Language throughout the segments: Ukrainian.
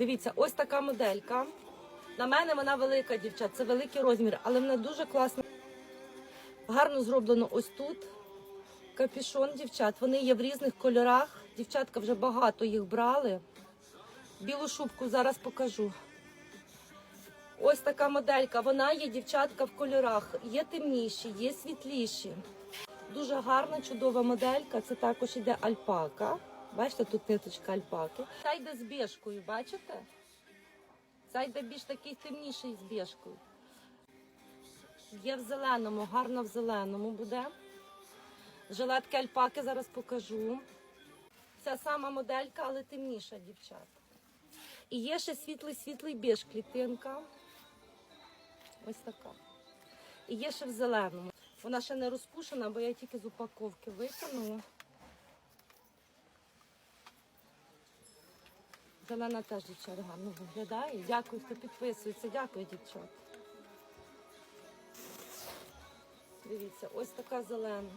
Дивіться, ось така моделька. На мене вона велика, дівчат, це великий розмір, але вона дуже класна. Гарно зроблено ось тут. Капішон, дівчат. Вони є в різних кольорах. Дівчатка вже багато їх брали. Білу шубку зараз покажу. Ось така моделька. Вона є дівчатка в кольорах. Є темніші, є світліші. Дуже гарна, чудова моделька. Це також іде альпака. Бачите, тут ниточка альпаки. Ця йде з біжкою, бачите? Ця йде більш такий темніший з біжкою. Є в зеленому, гарно в зеленому буде. Жилетки альпаки зараз покажу. Ця сама моделька, але темніша, дівчата. І є ще світлий-світлий біж клітинка. Ось така. І є ще в зеленому. Вона ще не розпушена, бо я тільки з упаковки витягнула. Зелена теж дівчат гарно виглядає. Дякую, хто підписується. Дякую, дівчат. Дивіться, ось така зелена.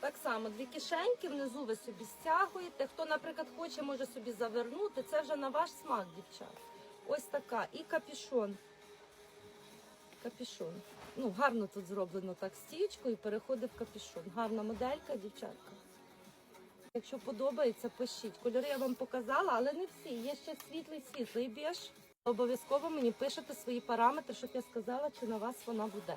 Так само, дві кишеньки внизу ви собі стягуєте. Хто, наприклад, хоче, може собі завернути. Це вже на ваш смак, дівчат. Ось така. І капішон. Капішон. Ну, гарно тут зроблено так стічку і переходить в капішон. Гарна моделька, дівчатка. Якщо подобається, пишіть. Кольори я вам показала, але не всі. Є ще світлий, світлий біж. Обов'язково мені пишете свої параметри, щоб я сказала, чи на вас вона буде.